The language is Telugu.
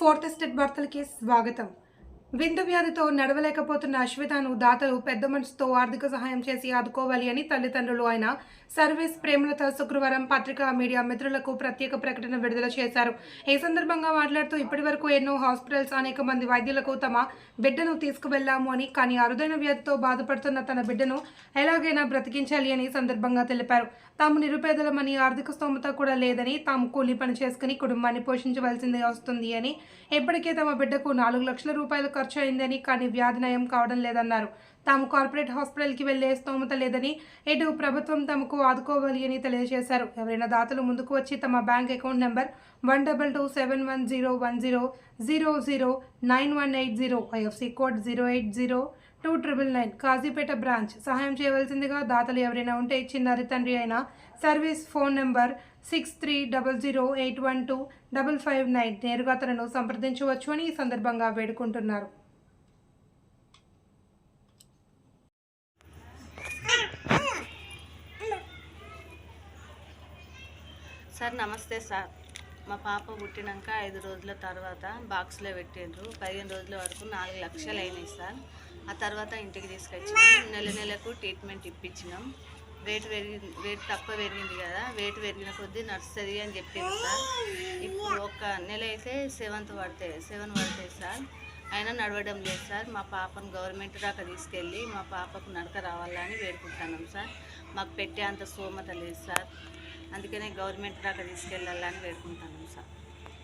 ఫోర్త్ స్టేట్ వార్తలకి స్వాగతం విందు వ్యాధితో నడవలేకపోతున్న అశ్వితను దాతలు పెద్ద మనసుతో ఆర్థిక సహాయం చేసి ఆదుకోవాలి అని తల్లిదండ్రులు ఆయన సర్వీస్ ప్రేమలతో శుక్రవారం పత్రికా మీడియా మిత్రులకు ప్రత్యేక ప్రకటన విడుదల చేశారు. ఈ సందర్భంగా మాట్లాడుతూ ఇప్పటి వరకు ఎన్నో హాస్పిటల్స్ అనేక మంది వైద్యులకు తమ బిడ్డను తీసుకువెళ్ళాము అని కానీ అరుదైన వ్యాధితో బాధపడుతున్న తన బిడ్డను ఎలాగైనా బ్రతికించాలి అని సందర్భంగా తెలిపారు. తాము నిరుపేదలమని ఆర్థిక స్తోమత కూడా లేదని తాము కూలీ పని చేసుకుని కుటుంబాన్ని పోషించవలసింది వస్తుంది అని ఇప్పటికే తమ బిడ్డకు నాలుగు లక్షల రూపాయలు ఖర్చు అయిందని కానీ వ్యాధి నయం కావడం లేదన్నారు. తాము కార్పొరేట్ హాస్పిటల్కి వెళ్ళే స్తోమత లేదని ఇటు ప్రభుత్వం తమకు ఆదుకోవాలి అని తెలియజేశారు. ఎవరైనా దాతలు ముందుకు వచ్చి తమ bank account number one double two seven one zero one zero zero zero nine one eight zero IFSC code zero eight zero two triple nine Kazipet branch. సహాయం చేయవలసిందిగా దాతలు ఎవరైనా ఉంటే చిన్నారి తండ్రి అయిన service phone number six three double zero eight one two double five nine నేరుగా తనను సంప్రదించవచ్చు అని ఈ సందర్భంగా వేడుకుంటున్నారు. సార్ నమస్తే సార్. మా పాప పుట్టినాక ఐదు రోజుల తర్వాత బాక్స్లో పెట్టిండ్రు. పదిహేను రోజుల వరకు నాలుగు లక్షలు అయినాయి సార్. ఆ తర్వాత ఇంటికి తీసుకొచ్చినాం. నెల నెలకు ట్రీట్మెంట్ ఇప్పించినాం. వెయిట్ పెరిగి వెయిట్ తక్కువ పెరిగింది కదా. వెయిట్ పెరిగిన కొద్దీ నడుస్తుంది అని చెప్పింది సార్. ఇప్పుడు ఒక నెల అయితే సెవెంత్ పడతాయి సెవెన్ పడతాయి సార్. అయినా నడవడం లేదు సార్. మా పాపను గవర్నమెంట్ దాకా తీసుకెళ్ళి మా పాపకు నడక రావాలని వేడుకుంటున్నాం సార్. మాకు పెట్టే అంత స్తోమత లేదు సార్. అందుకనే గవర్నమెంట్ దాకా తీసుకెళ్ళాలని వేడుకుంటున్నాం సార్.